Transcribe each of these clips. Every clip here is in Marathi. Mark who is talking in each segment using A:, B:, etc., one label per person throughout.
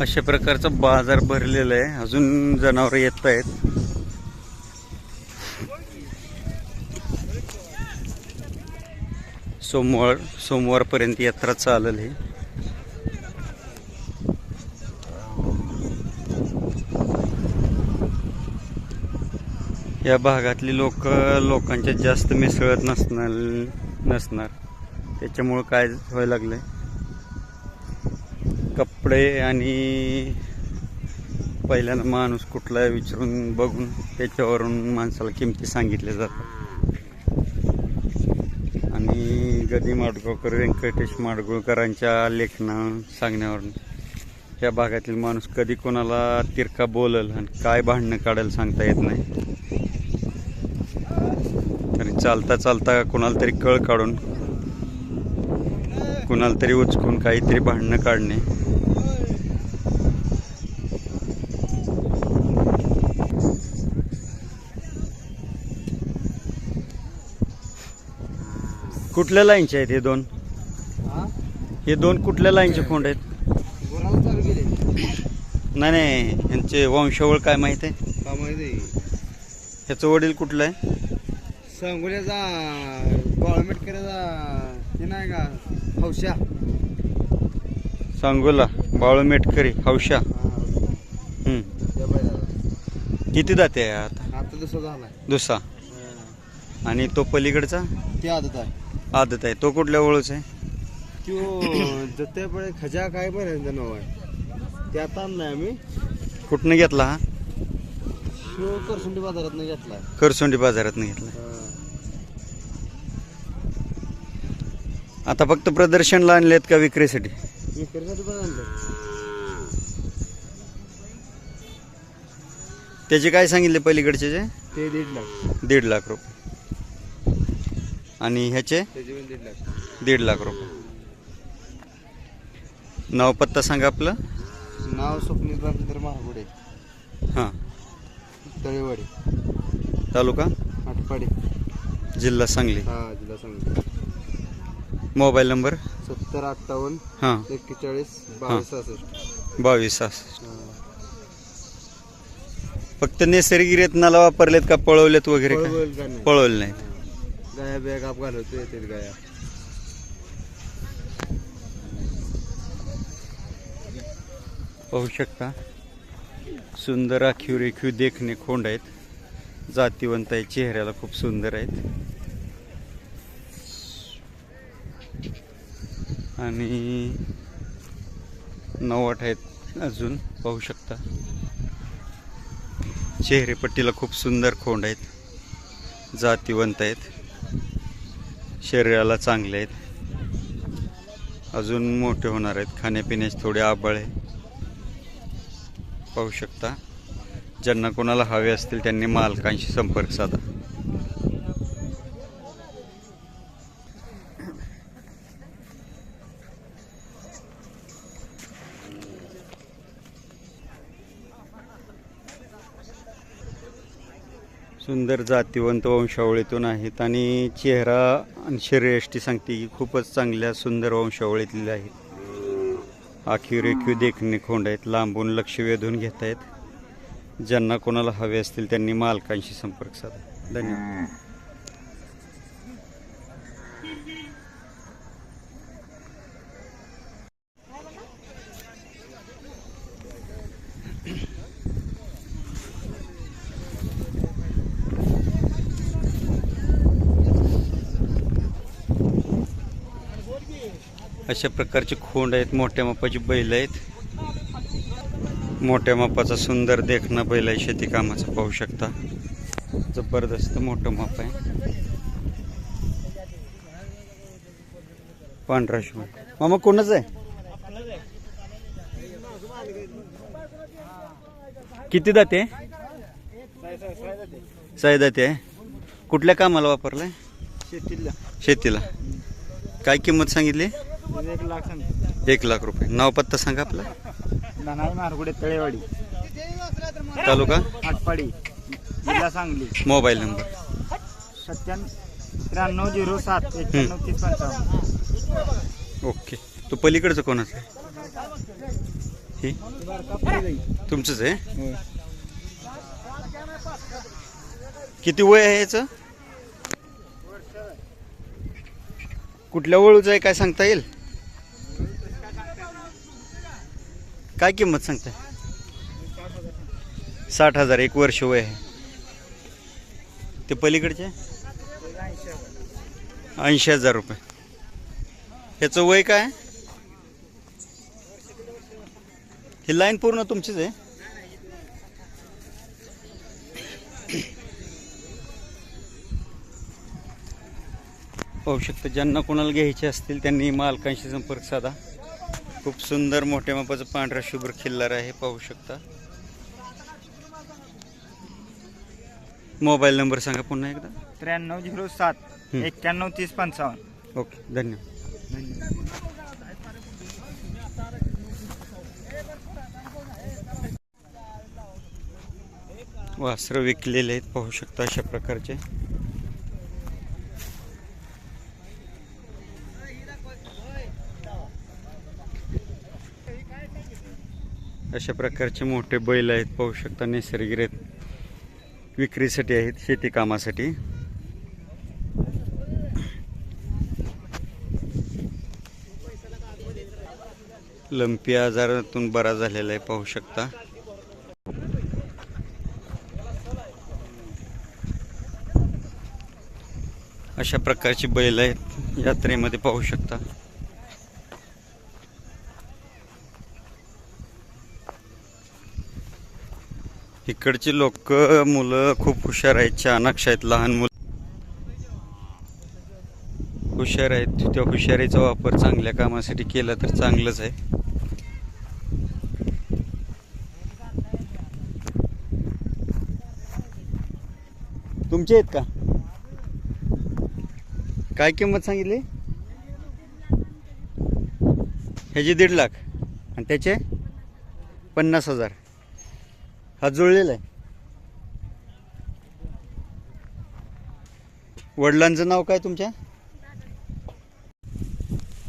A: अशा प्रकारचा बाजार भरलेला आहे. अजून जनावर येत आहेत. सोमवार सोमवारपर्यंत यात्रा चालेल. ही या भागातली लोक लोकांच्या जास्त मिसळत नसणार नसणार. त्याच्यामुळं काय व्हायला लागलंय? कपडे आणि पहिल्यांदा माणूस कुठला विचारून बघून त्याच्यावरून माणसाला किमती सांगितल्या जातात. आणि गदी माडगुळकर व्यंकटेश माडगुळकरांच्या लेखना सांगण्यावरून या भागातील माणूस कधी कोणाला तिरका बोलल आणि काय भांडणं काढायला सांगता येत नाही. तरी चालता चालता कोणाला तरी कळ काढून कुणाला तरी उचकून काहीतरी भांडणं काढणे. कुठल्या लाईनचे आहेत हे दोन? हे? दोन कुठल्या लाईनचे खोंड आहेत? नाही नाही यांचे वंशावळ काय माहीत आहे?
B: का माहिती
A: ह्याचं वडील कुठलं आहे?
B: सांगोल्याचा बाळमेटकरचा हे नाही का? हौशा
A: सांगोला बाळू मेटकरी हौशा. किती जाते आता?
B: आता दुसरा झालाय
A: दुसरा? आणि तो पलीकडचा?
B: ते आदत आहे.
A: आदत आहे. तो कुठल्या ओळच आहे?
B: त्यो जत्ते पडे खजा काय बरं नाव आहे. ते आता आणलाय आम्ही.
A: कुठनं घेतला हा?
B: शिव करसुंडी बाजारात घेतलाय.
A: करसोंडी बाजारात घेतला आता फक्त प्रदर्शनला आणलेत का विक्रीसाठी?
B: विक्रीसाठी पण आणलं
A: त्याचे काय सांगितले पलीकडचे जे?
B: ते दीड लाख.
A: दीड लाख रुपये. आणि ह्याचे?
B: दीड लाख.
A: दीड लाख रुपये. नाव पत्ता सांगा आपलं.
B: नाव स्वप्नील रामचंद्र महागुडे.
A: हां.
B: तळेवाडी.
A: तालुका?
B: आटपाडी.
A: जिल्हा सांगली.
B: हा जिल्हा सांगली.
A: Mobile number?
B: सत्तर अठ्ठावन्न
A: हां.
B: एक्केचाळीस बावीस सहासष्ट.
A: बावीस सहासष्ट. फक्त नैसर्गिक रेतनाला वापरलेत का पळवलेत वगैरे का
B: पळवल का नाही?
A: पळवले नाहीत.
B: गाया बिया काप घालवतो येतील गाया.
A: पाहू शकता. सुंदर आखीव रेखीव देखणे खोंड आहेत. जातीवंत आहे चेहऱ्याला खूप सुंदर आहेत. आणि नवाट आहेत अजून पाहू शकता. चेहरेपट्टीला खूप सुंदर खोंड आहेत. जातीवंत आहेत. शरीराला चांगले आहेत. अजून मोठे होणार आहेत. खाण्यापिण्याचे थोडे आबळ आहे. पाहू शकता. ज्यांना कोणाला हवे असतील त्यांनी मालकांशी संपर्क साधा. सुंदर जातीवंत वंशावळीतून आहेत आणि चेहरा आणि शरीरयष्टी सांगते की खूपच चांगल्या सुंदर वंशावळीतले आहेत. आखीव रेखीव देखणे खोंड आहेत लांबून लक्ष वेधून घेत आहेत ज्यांना कोणाला हवे असतील त्यांनी मालकांशी संपर्क साधा. धन्यवाद. अशा प्रकारचे खोंड आहेत मोठ्या मापाची बैल आहेत. मोठ्या मापाचा सुंदर देखणं बैल आहे शेती कामाचा पाहू शकता. जबरदस्त मोठं माप आहे. पांढरा शिव मामा कोणच आहे? किती दाते? साई दाते आहे. कुठल्या कामाला वापरलाय?
B: शेतीला.
A: शेतीला. काय किंमत सांगितली?
B: एक लाख सांगतो
A: एक लाख रुपये. नाव पत्ता सांगा आपला.
B: नानाई मारगुडे तळेवाडी.
A: तालुका?
B: आटपाडी. जिल्हा सांगली.
A: Mobile number.
B: सत्त्याण्णव त्र्याण्णव झिरो सात एक्क्याण्णव तीस पंचावन्न.
A: ओके. तो पलीकडचं कोणाचं आहे ही? तुमचंच आहे? किती वय आहे याचं? कुठल्या वळूचं आहे काय सांगता येईल? काय किंमत सांगताय? साठ हजार एक वर्ष वय आहे. ते पलीकडचे? ऐंशी हजार रुपये. ह्याचं वय काय? ही लाईन पूर्ण तुमचीच आहे. पाहू शकता ज्यांना कोणाला घ्यायचे असतील त्यांनी मालकांशी संपर्क साधा. खूप सुंदर मोठ्या मापाचं पांढरा शुभ्र खिल्लार आहे पाहू शकता. मोबाईल नंबर सांगा पुन्हा एकदा.
C: त्र्याण्णव झिरो सात. एक्क्याण्णव तीस पंचावन्न.
A: ओके धन्यवाद. वासरं विकलेले आहेत पाहू शकता अशा प्रकारचे. अशा प्रकारचे मोठे बैल आहेत पाहू शकता नैसर्गिक विक्रीसाठी आहेत शेती कामासाठी. लंपी आजारातून बरा झालेला आहे पाहू शकता. अशा प्रकारची बैल आहेत यात्रेमध्ये पाहू शकता. इकडची लोक मुलं खूप हुशार आहेत. चाणक्ष आहेत लहान मुलं. हुशार आहेत. त्या हुशारीचा वापर चांगल्या कामासाठी केला तर चांगलंच आहे. तुमचे आहेत का? काय किंमत सांगितली? ह्याची दीड लाख. आणि त्याचे? पन्नास हजार. हा जुळलेला आहे. वडिलांचं नाव काय तुमच्या?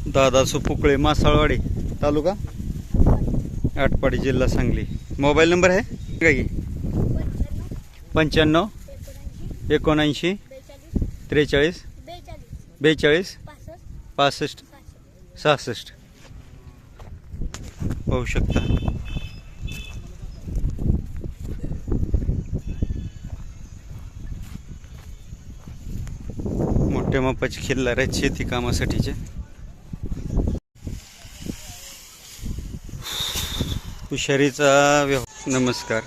A: दादा सुपुकळे मासाळवाडी तालुका? आटपाडी जिल्हा सांगली. मोबाईल नंबर आहे? काय की? पंच्याण्णव एकोणऐंशी त्रेचाळीस बेचाळीस पासष्ट सहासष्ट. होऊ शकता. मोठ्या मापाचे खिल्लार आहेत शेती कामासाठीचे. हुशारीचा व्यव नमस्कार.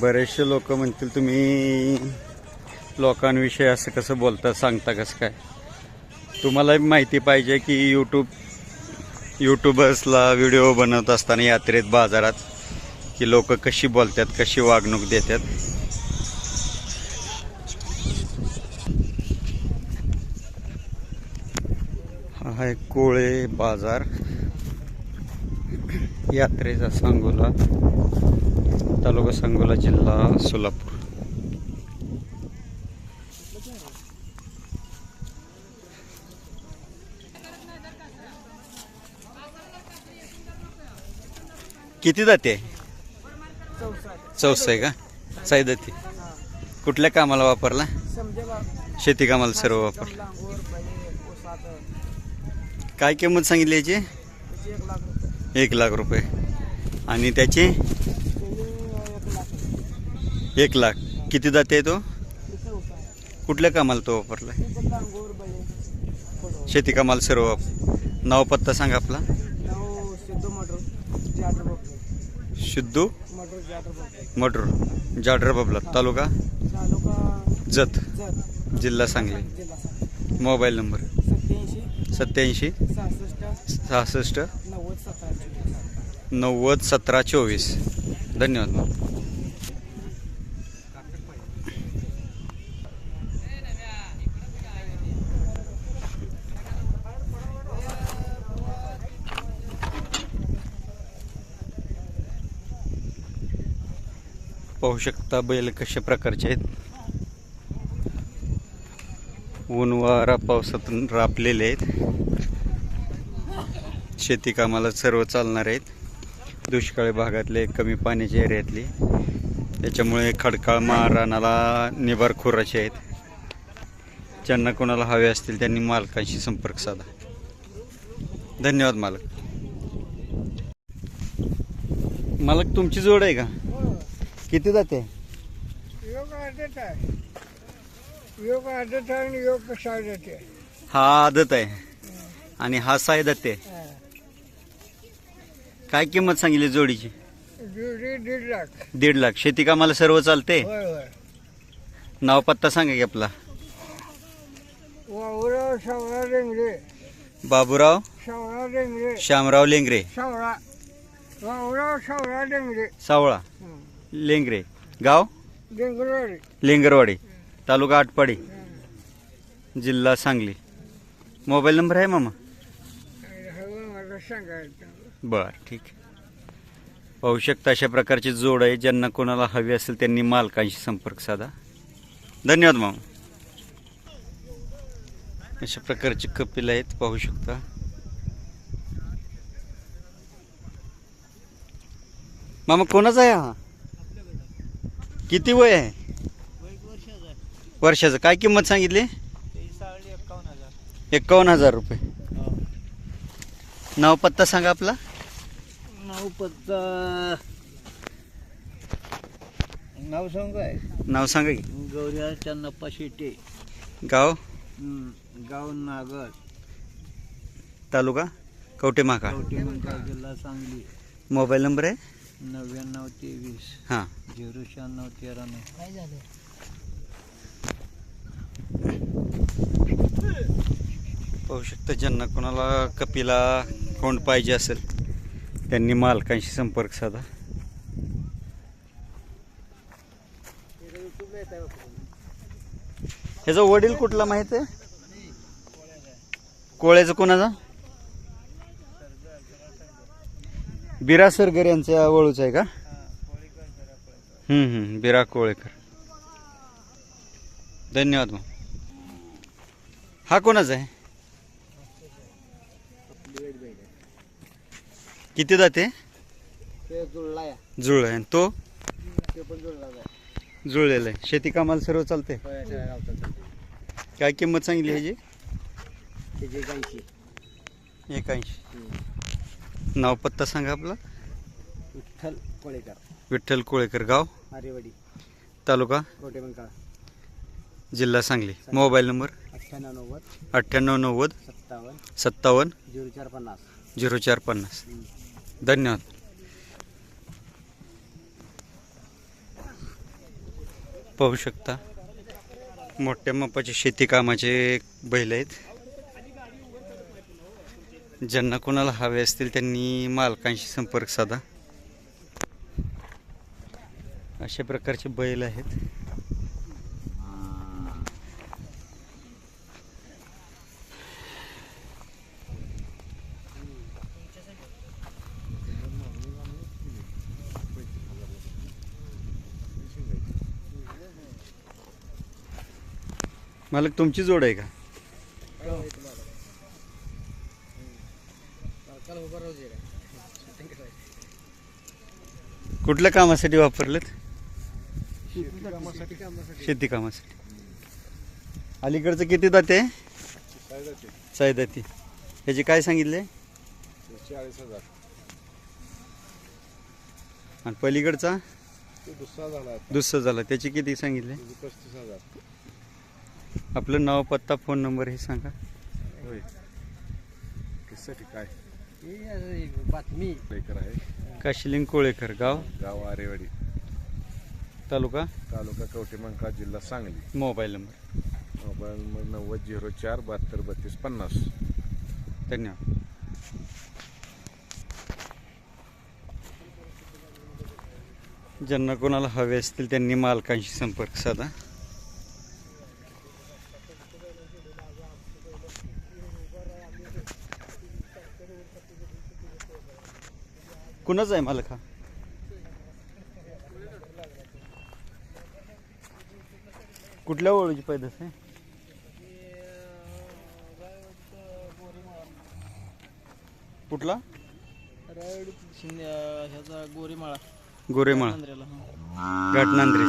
A: बरेचसे लोक म्हणतील तुम्ही लोकांविषयी असं कसं बोलता सांगता कसं काय? तुम्हाला माहिती पाहिजे की यूट्यूब यूट्यूबर्सला व्हिडिओ बनवत असताना यात्रेत बाजारात की लोक कशी बोलतात कशी वागणूक देतात. हा आहे कोळे बाजार. यात्रेचा सांगोला तालुका सांगोला जिल्हा सोलापूर. किती जाते चौसा आहे का? साईदती कुठल्या कामाला वापरला? शेती कामाला सर्व वापरला काय किंमत सांगितली याची? एक लाख रुपये. आणि त्याची? एक लाख. किती जाते तो? कुठल्या कामाला तो वापरला? शेती कामाला सर्व नाव पत्ता सांगा आपला. शुद्धू मटर. जाडर बबला. तालुका? जत. जिल्हा सांगली. Mobile number. सत्याऐंशी सहासष्ट नव्वद सतरा चोवीस. धन्यवाद मग पाहू शकता बैल कशा प्रकारचे आहेत. ऊन वारा पावसातून रापलेले आहेत. शेती कामाला सर्व चालणार आहेत. दुष्काळी भागातले कमी पाण्याच्या एरियातली त्याच्यामुळे खडकाळ मारणाला निभार खोराचे आहेत. ज्यांना कोणाला हवे असतील त्यांनी मालकांशी संपर्क साधा. धन्यवाद मालक. मालक तुमची जोड आहे का? किती जाते?
D: योग आदत आहे आणि योग जाते
A: हा आदत आहे. आणि हा साय जाते काय किंमत सांगितली जोडीची?
D: जुडी दीड लाख.
A: दीड लाख. शेती कामाला सर्व चालते?
D: होय होय.
A: नाव पत्ता सांगा की आपला.
D: वावराव सावळा डेंगरे
A: बाबूराव?
D: सावळा डेंगरे
A: श्यामराव लेंगरे.
D: सावळा. वावराव सावळा डेंगरे
A: सावळा. लेंगरे. गाव?
D: डेंगरवाडी
A: लेंगरवाडी. तालुका आटपाडी जिल्हा सांगली. मोबाईल नंबर आहे मामा?
D: बरं
A: बर ठीक. पाहू शकता अशा प्रकारची जोड आहे ज्यांना कोणाला हवी असेल त्यांनी मालकांशी संपर्क साधा. धन्यवाद मामा. अशा प्रकारची कपिल आहेत पाहू शकता. मामा कोणाचा आहे हा? किती वय आहे? वर्षाचं काय किंमत सांगितली? एकावन्न हजार रुपये. नाव पत्ता सांगा आपला.
B: नाव पत्ता. नाव सांगू. काय
A: नाव सांगा की.
B: गौऱ्या चन्नप्पा शेटे
A: गाव?
B: गाव नागर
A: तालुका? कवटे
B: मंकाळ जिल्हा सांगली.
A: मोबाईल नंबर आहे?
B: नव्याण्णव तेवीस.
A: हां.
B: झिरो शहाण्णव तेरा नऊ
A: पाहू शकता ज्यांना कोणाला कपिला कोंड पाहिजे असेल त्यांनी मालकांशी संपर्क साधा. ह्याचा वडील कुठला माहीत आहे? कोळ्याचं कोणाचा? बिरा सरगर यांच्या वळूच आहे का? हम्म हम्म बिरा कोळेकर. धन्यवाद मग. हा कोणाचा आहे? किती जाते?
B: ते जुळला या.
A: जुळ आहे. आणि तो?
B: ते पण जुळला
A: जुळलेला आहे. शेती कामाला सर्व चालते काय किंमत सांगितली ह्याची?
B: गायची
A: एकाऐंशी. नाव पत्ता सांगा आपला.
B: विठ्ठल कोळेकर.
A: विठ्ठल कोळेकर गाव?
B: आरेवाडी
A: तालुका? जिल्हा सांगली. Mobile number?
B: अठ्ठ्याण्णव नव्वद.
A: अठ्ठ्याण्णव नव्वद.
B: सत्तावन्न.
A: सत्तावन्न.
B: झिरो चार पन्नास.
A: झिरो चार पन्नास. धन्यवाद. पाहू शकता मोठ्या मापाचे शेती कामाचे बैल आहेत. ज्यांना कोणाला हवे असतील त्यांनी मालकांशी संपर्क साधा. अशा प्रकारचे बैल आहेत. मालक तुमची जोड आहे का? कुठल्या कामासाठी वापरलेत? शेती कामासाठी. अलीकडचं किती दाते सायदाती ह्याचे काय सांगितले?
B: चाळीस हजार
A: आणि पलीकडचा?
B: ते दुसरा झाला
A: दुसरं झाला. त्याचे किती सांगितले?
B: पस्तीस हजार.
A: आपलं नाव पत्ता फोन नंबर हे सांगा.
B: होय. काय?
D: बातमी.
B: लेकर आहे.
A: काशिलिंग कोळेकर गाव?
B: गाव आरेवाडी.
A: तालुका?
B: तालुका कवटे मंका जिल्हा Sangli.
A: Mobile number.
B: Mobile number नव्वद झिरो चार बहात्तर बत्तीस पन्नास.
A: धन्यवाद. ज्यांना कोणाला हवे असतील त्यांनी मालकांशी संपर्क साधा. कुणाच आहे मालक हा? कुठल्या ओळखीची पैदास आहे? कुठला?
E: रायड शिंदे ह्याचा गोरेमाळा.
A: गोरेमाळा.
E: हा.
A: घाटनांद्री.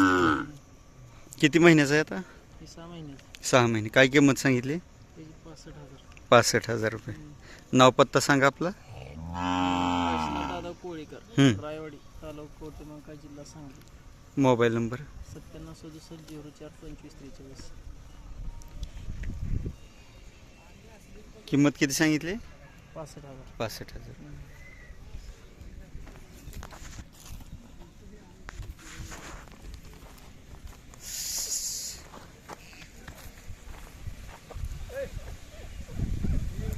A: किती महिन्याचा आहे आता?
E: हे सहा
A: सहा महिने. काय किंमत सांगितली?
E: त्याची पासष्ट हजार.
A: पासष्ट हजार रुपये. नाव पत्ता सांगा आपला. हम्म.
E: रायवाडी तालुका कोटमंका जिल्हा सांगली.
A: Mobile number?
E: सत्त्याण्णव सदुसष्ट झिरो चार पंचवीस त्रेचाळीस.
A: किंमत किती सांगितली?
E: पासष्ट हजार.
A: पासष्ट हजार.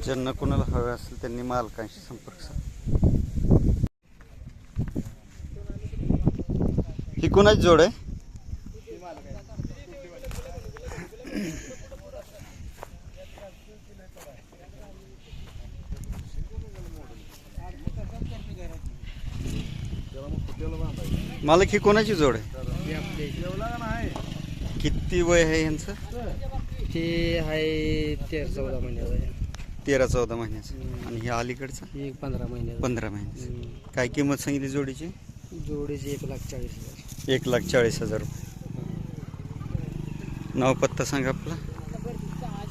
A: ज्यांना कोणाला हवे असेल त्यांनी मालकांशी संपर्क साधा. ही कोणाची जोड आहे. मालक ही कोणाची जोड आहे. किती वय आहे यांचं?
E: ते आहे तेरा चौदा महिन्याचा
A: तेरा चौदा महिन्याचं. आणि हे अलीकडचं?
E: एक पंधरा महिन्याचा
A: पंधरा महिन्याचं. काय किंमत सांगितली जोडीची?
E: जोडीचे एक लाख चाळीस हजार.
A: एक लाख चाळीस हजार रुपये. नाव पत्ता सांगा आपला.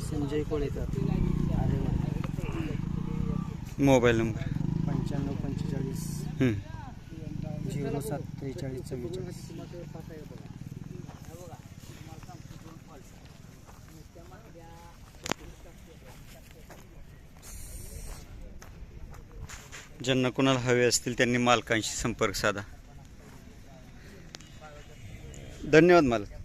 E: संजय कोळेकर.
A: Mobile number.
E: पंच्याण्णव पंचेचाळीस. झिरो सात त्रेचाळीस चव्वेचाळीस.
A: ज्यांना कोणाला हवे असतील त्यांनी मालकांशी संपर्क साधा. धन्यवाद मला